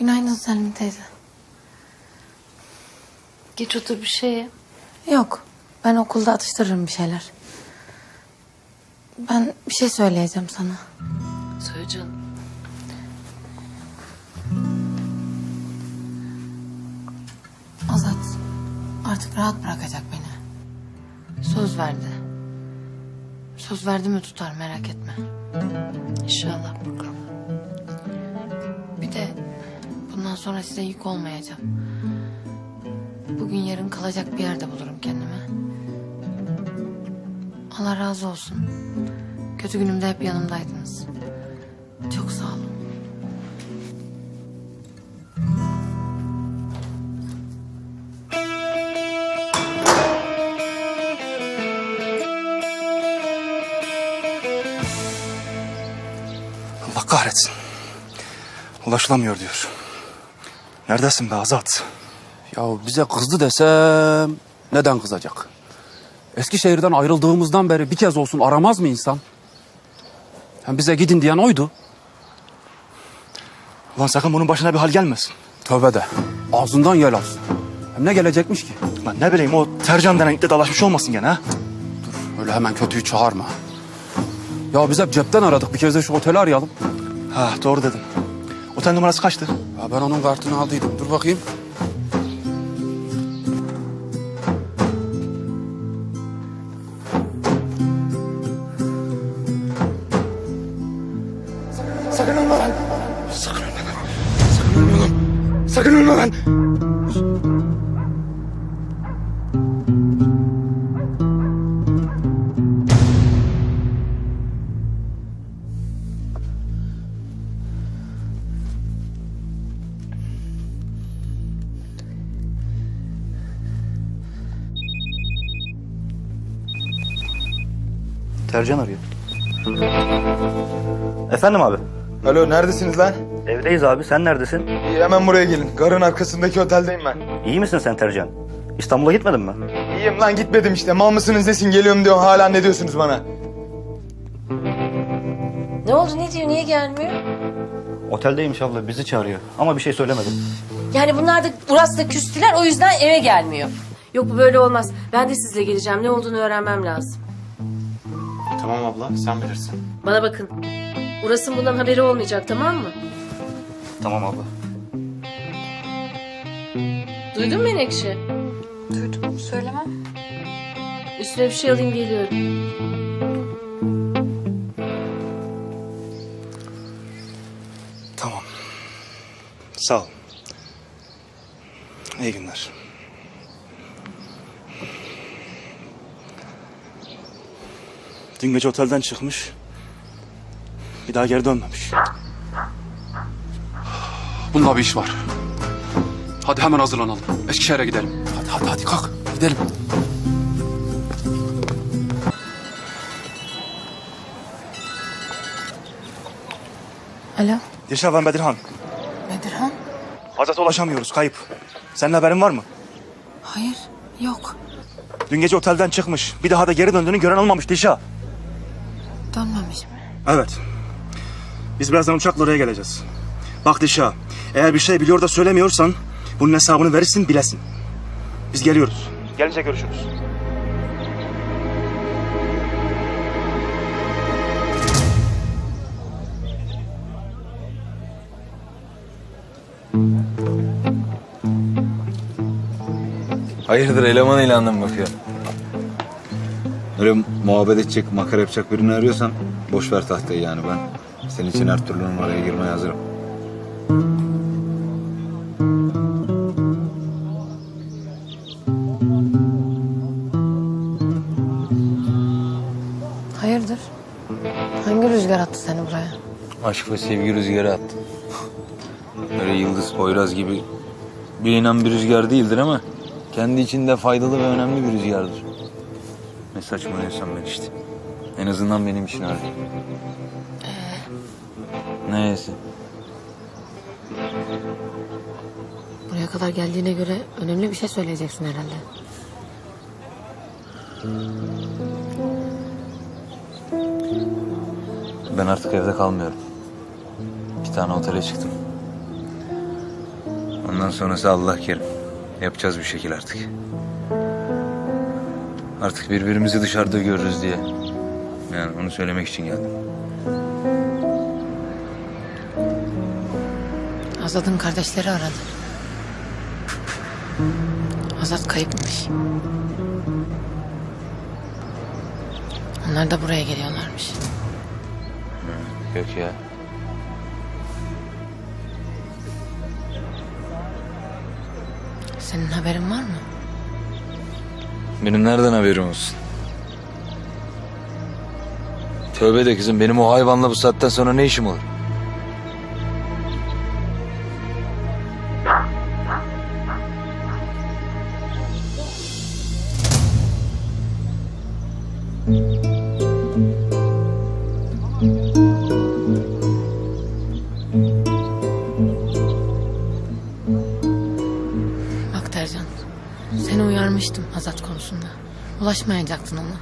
Günaydın Selmin teyze. Geç otur bir şeye. Yok. Ben okulda atıştırırım bir şeyler. Ben bir şey söyleyeceğim sana. Söyle canım. Azat artık rahat bırakacak beni. Söz verdi. Söz verdi mi tutar merak etme. İnşallah bakalım. Bir de bundan sonra size yük olmayacağım. Bugün yarın kalacak bir yerde bulurum kendime. Allah razı olsun. Kötü günümde hep yanımdaydınız. Çok sağ olun. Allah kahretsin. Ulaşılamıyor diyor. Neredesin be Azat? Ya bize kızdı desem neden kızacak? Eskişehir'den ayrıldığımızdan beri bir kez olsun aramaz mı insan? Hem bize gidin diyen oydu. Ulan sakın bunun başına bir hal gelmesin. Tövbe de. Ağzından yel alsın. Hem ne gelecekmiş ki? Lan ne bileyim o Tercan denen itle dalaşmış olmasın gene ha? Öyle hemen kötüyü çağırma. Ya biz hep cepten aradık. Bir kez de şu oteli arayalım. Ha doğru dedim. Otel numarası kaçtı? Ya ben onun kartını aldıydım. Dur bakayım. Sakın ölme lan. Sakın ölme lan. Sakın ölme lan. Sakın ölme lan. Tercan arıyor. Efendim abi. Alo neredesiniz lan? Evdeyiz abi sen neredesin? İyi, hemen buraya gelin. Garın arkasındaki oteldeyim ben. İyi misin sen Tercan? İstanbul'a gitmedin mi? İyiyim lan gitmedim işte. Mal mısınız desin geliyorum diyor. Hala ne diyorsunuz bana? Ne oldu ne diyor niye gelmiyor? Oteldeymiş abla bizi çağırıyor ama bir şey söylemedim. Yani bunlar da burası da küstüler o yüzden eve gelmiyor. Yok bu böyle olmaz. Ben de sizle geleceğim. Ne olduğunu öğrenmem lazım. Tamam abla sen bilirsin. Bana bakın. Uras'ın bundan haberi olmayacak tamam mı? Tamam abla. Duydun mu Menekşe? Duydum, söylemem. Üstüne bir şey alayım geliyorum. Tamam. Sağ ol. İyi günler. Dün gece otelden çıkmış. Bir daha geri dönmemiş. Bunda bir iş var. Hadi hemen hazırlanalım. Eskişehir'e gidelim. Hadi hadi hadi kalk. Gidelim. Alo. Dilşah ben Bedirhan. Bedirhan? Azat'a ulaşamıyoruz. Kayıp. Senin haberin var mı? Hayır. Yok. Dün gece otelden çıkmış. Bir daha da geri döndüğünü gören olmamış Dilşah. Dönmemiş mi? Evet. Biz birazdan uçakla oraya geleceğiz. Bak Dilşah, eğer bir şey biliyor da söylemiyorsan bunun hesabını verirsin bilesin. Biz geliyoruz. Gelince görüşürüz. Hayırdır eleman ilanına mı bakıyorsun? Öyle muhabbet edecek, makara yapacak birini arıyorsan boş ver tahtayı yani ben. Senin için her türlü numaraya girmeye hazırım. Hayırdır? Hangi rüzgar attı seni buraya? Aşk ve sevgi rüzgarı attı. Öyle Yıldız Poyraz gibi bilinen bir rüzgar değildir ama kendi içinde faydalı ve önemli bir rüzgardır. Ne saçmalıyorsam ben işte. En azından benim için öyle. Neyse. Buraya kadar geldiğine göre önemli bir şey söyleyeceksin herhalde. Ben artık evde kalmıyorum. Bir tane otele çıktım. Ondan sonrası Allah kerim. Yapacağız bir şekil artık. Artık birbirimizi dışarıda görürüz diye. Yani onu söylemek için geldim. Azat'ın kardeşleri aradı. Azat kayıpmış. Onlar da buraya geliyorlarmış. Yok ya. Senin haberin var mı? Benim nereden haberim olsun? Tövbe de kızım benim o hayvanla bu saatten sonra ne işim olur? Seni uyarmıştım Azat konusunda. Ulaşmayacaktın ona.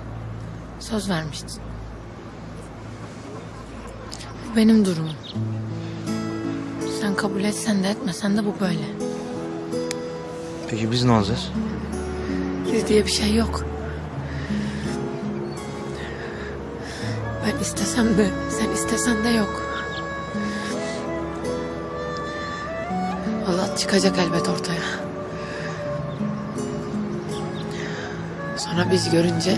Söz vermiştin. Bu benim durumum. Sen kabul etsen de etmesen de bu böyle. Peki biz ne olacağız? Biz diye bir şey yok. Ben istesem de, sen istesen de yok. Allah çıkacak elbet ortaya. Sonra biz görünce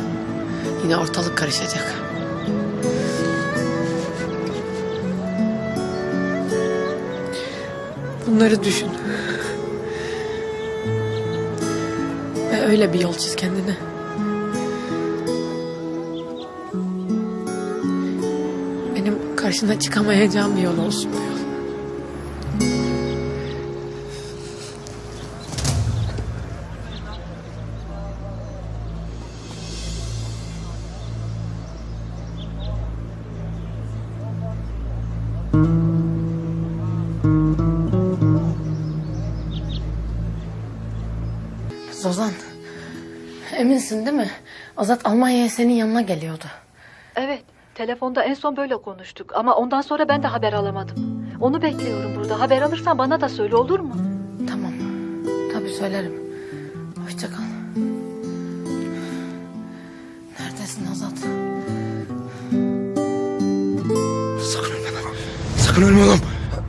yine ortalık karışacak. Bunları düşün. Ve öyle bir yol çiz kendine. Benim karşına çıkamayacağım bir yol olsun bu yol. Zozan, eminsin değil mi? Azat Almanya'ya senin yanına geliyordu. Evet, telefonda en son böyle konuştuk ama ondan sonra ben de haber alamadım. Onu bekliyorum burada. Haber alırsan bana da söyle olur mu? Tamam, tabii söylerim. Hoşça kal. Neredesin Azat? Sakın ölme lan. Sakın ölme oğlum.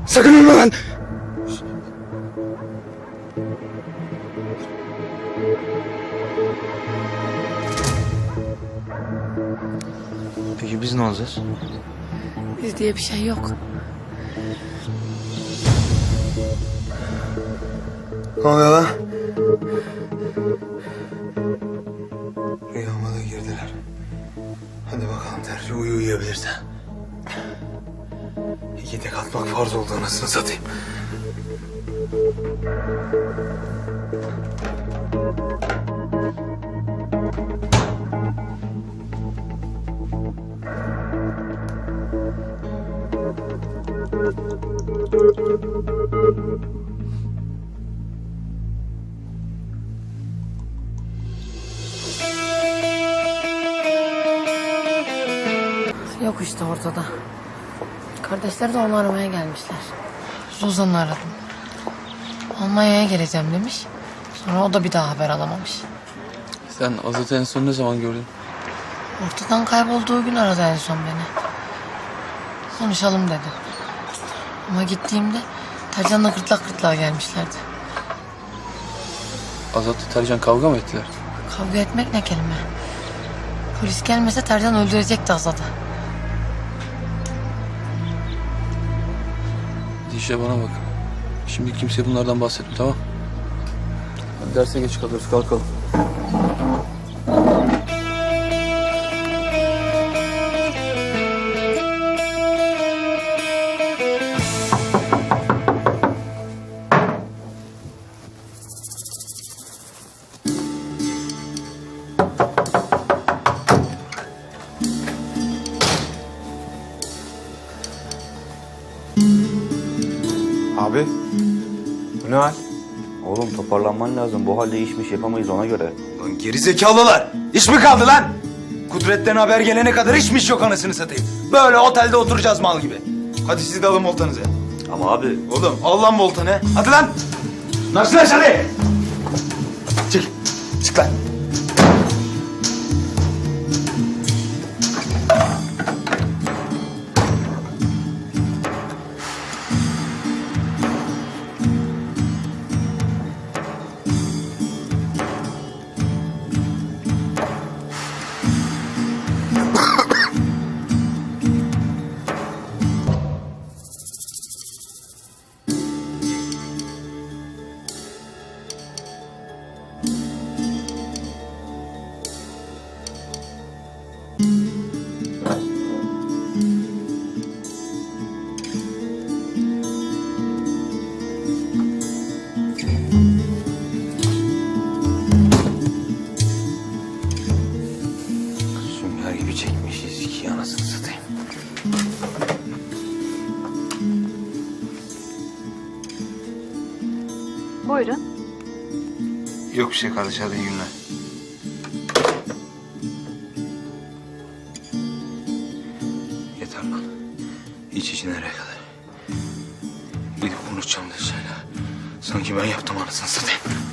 Sakın ölme lan. Peki biz ne olacağız? Biz diye bir şey yok. Ne oluyor lan? Rüyama da girdiler. Hadi bakalım Tercih uyu uyuyabilirsen. İki tek atmak farz oldu anasını satayım. Yok işte ortada. Kardeşleri de onu aramaya gelmişler. Suzan'ı aradım. Almanya'ya geleceğim demiş. Sonra o da bir daha haber alamamış. Sen Azat'ı en son ne zaman gördün? Ortadan kaybolduğu gün aradı en son beni. Konuşalım dedi. Ama gittiğimde Tercan'la gırtlak gırtlağa gelmişlerdi. Azat'la Tercan kavga mı ettiler? Kavga etmek ne kelime? Polis gelmese Tercan öldürecekti Azat'ı. Hadi işe bana bak. Şimdi kimseye bunlardan bahsetme tamam? Derse geç kalırız kalkalım. Abi. Bu ne hal? Oğlum toparlanman lazım. Bu halde işmiş yapamayız ona göre. Lan geri zekalılar. İş mi kaldı lan? Kudret'ten haber gelene kadar hiçmiş yok anasını satayım. Böyle otelde oturacağız mal gibi. Hadi siz de alın voltanızı. Ama abi Oğlum al lan voltanı. Hadi lan. Nasıl hadi? Çık. Çık lan. Şey kardeş hadi iyi günler. Yeter lan. İç içi nereye kadar? Gidip konuşacağım dışarıda. Sanki ben yaptım anasını satayım.